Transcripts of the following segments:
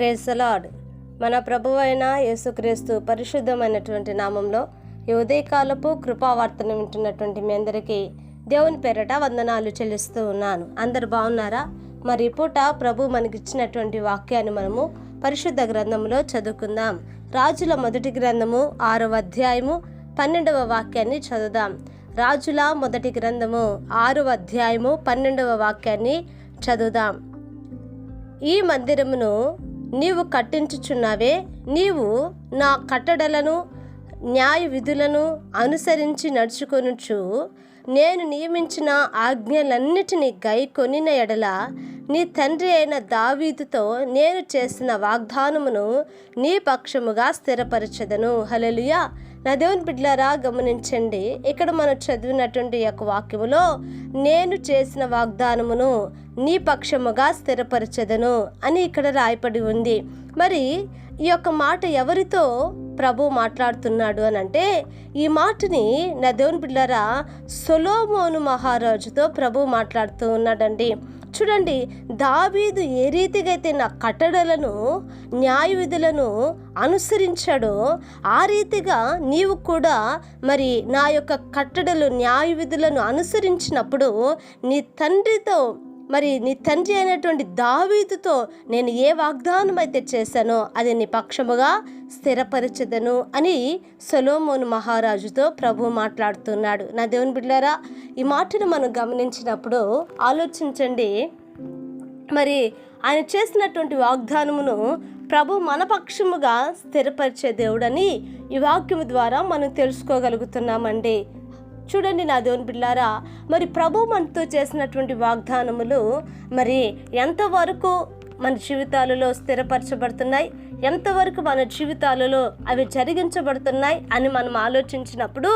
Praise the Lord మన ప్రభువైన యేసుక్రీస్తు పరిశుద్ధమైనటువంటి నామంలో ఈ ఉదయకాలపు కృపావార్తను వింటున్నటువంటి మీ అందరికీ దేవుని పేరట వందనాలు చెల్లిస్తూ ఉన్నాను. అందరు బాగున్నారా? మరి పూట ప్రభు మనకిచ్చినటువంటి వాక్యాన్ని మనము పరిశుద్ధ గ్రంథంలో చదువుకుందాం. రాజుల మొదటి గ్రంథము ఆరవ అధ్యాయము పన్నెండవ వాక్యాన్ని చదువుదాం. రాజుల మొదటి గ్రంథము ఆరవ అధ్యాయము పన్నెండవ వాక్యాన్ని చదువుదాం. ఈ మందిరమును నీవు కట్టించుచున్నావే నీవు నా కట్టడలను న్యాయ విధులను అనుసరించి నడుచుకొనుచు నేను నియమించిన ఆజ్ఞలన్నిటినీ గై కొనిన ఎడల నీ తండ్రి అయిన దావీదుతో నేను చేసిన వాగ్దానమును నీ పక్షముగా స్థిరపరచదను. హలలుయా నా దేవుని బిడ్డలారా గమనించండి. ఇక్కడ మనం చదివినటువంటి యొక్క వాక్యములో నేను చేసిన వాగ్దానమును నీ పక్షముగా స్థిరపరచదను అని ఇక్కడ రాయపడి ఉంది. మరి ఈ యొక్క మాట ఎవరితో ప్రభు మాట్లాడుతున్నాడు అని అంటే ఈ మాటని నా దేవుని బిడ్డలారా సొలోమోను మహారాజుతో ప్రభు మాట్లాడుతూ ఉన్నాడండి. చూడండి దావీదు ఏ రీతిగా అయితే నా కట్టడలను న్యాయ విధులను అనుసరించాడో ఆ రీతిగా నీవు కూడా మరి నా యొక్క కట్టడలు న్యాయ విధులను అనుసరించినప్పుడు నీ తండ్రితో మరి నీ తండ్రి అయినటువంటి దావీదుతో నేను ఏ వాగ్దానం అయితే చేశానో అది నీ పక్షముగా స్థిరపరచదను అని సొలోమోను మహారాజుతో ప్రభు మాట్లాడుతున్నాడు. నా దేవుని బిడ్డారా ఈ మాటను మనం గమనించినప్పుడు ఆలోచించండి. మరి ఆయన చేసినటువంటి వాగ్దానమును ప్రభు మన పక్షముగా స్థిరపరిచే దేవుడని ఈ వాక్యము ద్వారా మనం తెలుసుకోగలుగుతున్నామండి. చూడండి నా దేవుని బిడ్డారా మరి ప్రభు మనతో చేసినటువంటి వాగ్దానములు మరి ఎంతవరకు మన జీవితాలలో స్థిరపరచబడుతున్నాయి? ఎంతవరకు మన జీవితాలలో అవి జరిగించబడుతున్నాయి అని మనం ఆలోచించినప్పుడు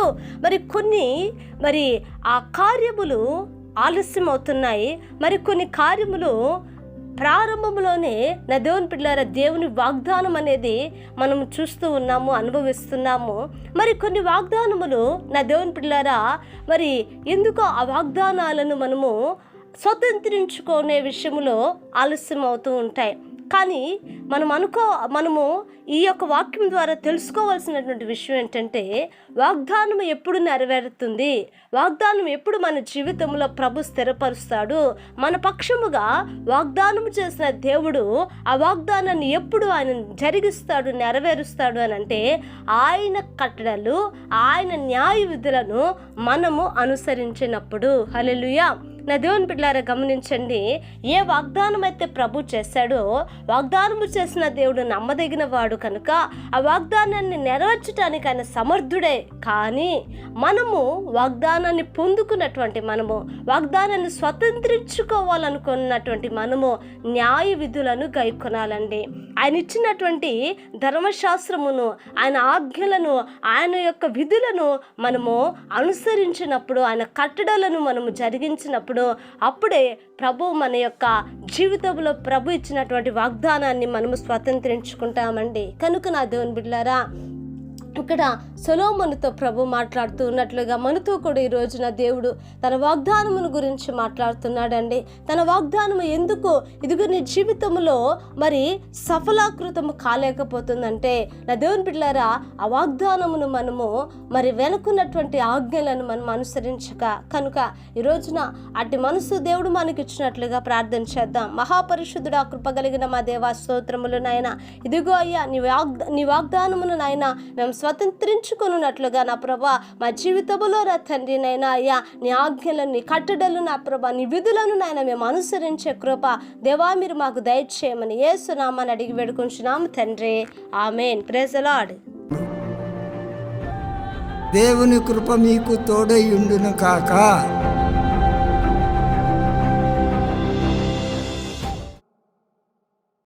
మరి కొన్ని మరి ఆ కార్యములు ఆలస్యం అవుతున్నాయి మరి కొన్ని కార్యములు ప్రారంభంలోనే నా దేవుని పిల్లల దేవుని వాగ్దానం అనేది మనం చూస్తూ ఉన్నాము అనుభవిస్తున్నాము. మరి కొన్ని వాగ్దానములు నా దేవుని మరి ఎందుకో ఆ వాగ్దానాలను మనము స్వతంత్రించుకునే విషయంలో ఆలస్యం అవుతూ ఉంటాయి? కానీ మనం అనుకో మనము ఈ యొక్క వాక్యం ద్వారా తెలుసుకోవాల్సినటువంటి విషయం ఏంటంటే వాగ్దానం ఎప్పుడు నెరవేరుతుంది? వాగ్దానం ఎప్పుడు మన జీవితంలో ప్రభు స్థిరపరుస్తాడు? మన పక్షముగా వాగ్దానం చేసిన దేవుడు ఆ వాగ్దానాన్ని ఎప్పుడు ఆయన జరిగిస్తాడు నెరవేరుస్తాడు అని అంటే ఆయన కట్టడలు ఆయన న్యాయ విధులను మనము అనుసరించినప్పుడు. హలెలుయా నా దేవుని బిడ్డారా గమనించండి. ఏ వాగ్దానం అయితే ప్రభు చేశాడో వాగ్దానము చేసిన దేవుడు నమ్మదగిన వాడు కనుక ఆ వాగ్దానాన్ని నెరవేర్చడానికి ఆయన సమర్థుడే. కానీ మనము వాగ్దానాన్ని పొందుకున్నటువంటి మనము వాగ్దానాన్ని స్వతంత్రించుకోవాలనుకున్నటువంటి మనము న్యాయ విధులను గైకొనాలండి. ఆయన ఇచ్చినటువంటి ధర్మశాస్త్రమును ఆయన ఆజ్ఞలను ఆయన యొక్క విధులను మనము అనుసరించినప్పుడు ఆయన కట్టడలను మనము జరిగించినప్పుడు అప్పుడే ప్రభు మన యొక్క జీవితంలో ప్రభు ఇచ్చినటువంటి వాగ్దానాన్ని మనము స్వతంత్రించుకుంటామండి. కనుక నా దేవుని బిడ్డారా ఇక్కడ సొలోమనుతో ప్రభు మాట్లాడుతూ ఉన్నట్లుగా మనతో కూడా ఈ రోజున దేవుడు తన వాగ్దానమును గురించి మాట్లాడుతున్నాడండి. తన వాగ్దానము ఎందుకు? ఇదిగో నీ జీవితంలో మరి సఫలాకృతము కాలేకపోతుందంటే నా దేవుని బిడ్డారా ఆ వాగ్దానమును మనము మరి వెనుకున్నటువంటి ఆజ్ఞలను మనం అనుసరించక కనుక ఈ రోజున అట్టి మనసు దేవుడు మనకి ఇచ్చినట్లుగా ప్రార్థన చేద్దాం. మహాపరిశుద్ధుడు ఆ కృప కలిగిన మా దేవా స్తోత్రములు నాయన. ఇదిగో అయ్యా నీ వాగ్ నీ వాగ్దానమును నాయన మేము స్వతంత్రించుకున్నట్లుగా నా ప్రభా మా జీవితంలో నా తండ్రి నైనా అయ్యా నీ ఆజ్ఞలను నీ కట్టడలు నా ప్రభా నీ విధులను నాయన మేము అనుసరించే కృప. దేవా మీరు మాకు దయచేయమని ఏసునామని అడిగి వేడుకుంటున్నాము తండ్రి. ఆమెన్. ప్రేజలాడ్ దేవుని కృప మీకు తోడై ఉండును కాక.